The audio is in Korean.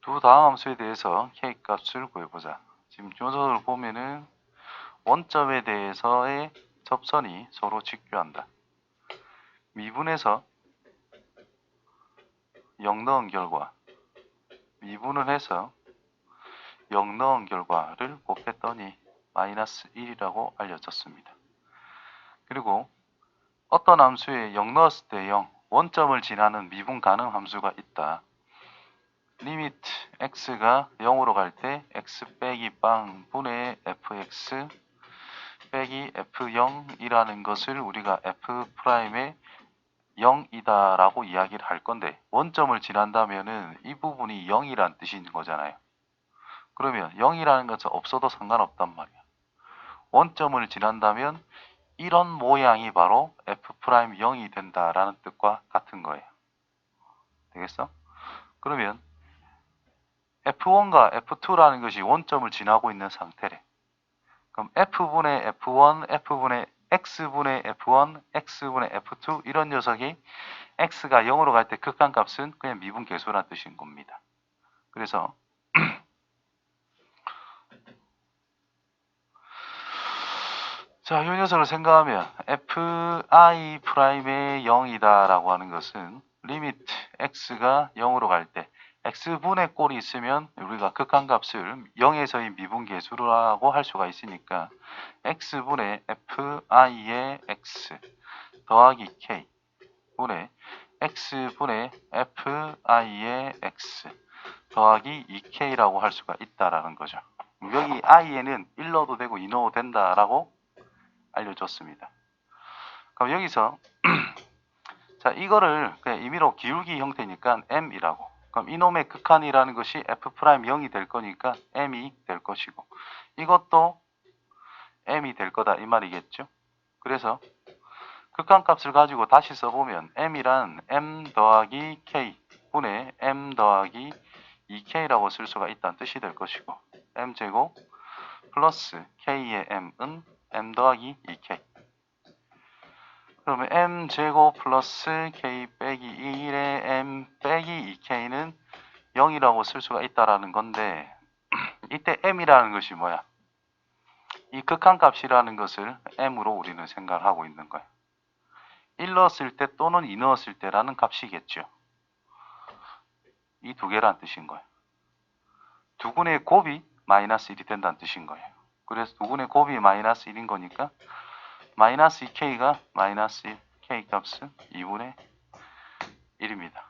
두 다음 함수에 대해서 k 값을 구해보자. 지금 녀석을 보면은 원점에 대해서의 접선이 서로 직교한다. 미분해서 0 넣은 결과 미분을 해서 0 넣은 결과를 곱했더니 마이너스 1이라고 알려졌습니다. 그리고 어떤 함수에 0 넣었을 때 0, 원점을 지나는 미분 가능 함수가 있다. 리미트 x가 0으로 갈 때 x 빼기 빵 분의 fx 빼기 f0이라는 것을 우리가 f 프라임의 0이다 라고 이야기를 할 건데 원점을 지난다면은 이 부분이 0이란 뜻인 거잖아요. 그러면 0이라는 것은 없어도 상관없단 말이야. 원점을 지난다면 이런 모양이 바로 f 프라임 0이 된다라는 뜻과 같은 거예요. 되겠어? 그러면 F1과 F2라는 것이 원점을 지나고 있는 상태래. 그럼 F분의 F1, F분의 X분의 F1, X분의 F2 이런 녀석이 X가 0으로 갈 때 극한값은 그냥 미분 계수라는 뜻인 겁니다. 그래서 자, 이 녀석을 생각하면 fi 프라임의 0이다라고 하는 것은 리미트 x가 0으로 갈 때 x분의 꼴이 있으면 우리가 극한값을 0에서의 미분계수라고 할 수가 있으니까 x분의 fi의 x 더하기 k 분의 x분의 fi의 x 더하기 2k라고 할 수가 있다라는 거죠. 여기 i에는 1 넣어도 되고 2 넣어도 된다라고 알려줬습니다. 그럼 여기서 자 이거를 그냥 임의로 기울기 형태니까 m이라고 그럼 이놈의 극한이라는 것이 f 프라임 0이 될 거니까 m이 될 것이고 이것도 m이 될 거다 이 말이겠죠. 그래서 극한 값을 가지고 다시 써보면 m이란 m 더하기 k 분의 m 더하기 2k라고 쓸 수가 있다는 뜻이 될 것이고 m제곱 플러스 k의 m은 m 더하기 2k 그러면 m 제곱 플러스 k 빼기 1의 m 빼기 2k는 0이라고 쓸 수가 있다라는 건데 이때 m이라는 것이 뭐야? 이 극한값이라는 것을 m으로 우리는 생각을 하고 있는 거야. 1 넣었을 때 또는 2 넣었을 때라는 값이겠죠. 이 두 개란 뜻인 거예요. 두 군의 곱이 마이너스 1이 된다는 뜻인 거예요. 그래서 두 군의 곱이 마이너스 1인 거니까 마이너스 2k가 마이너스 1, k 값은 2분의 1입니다.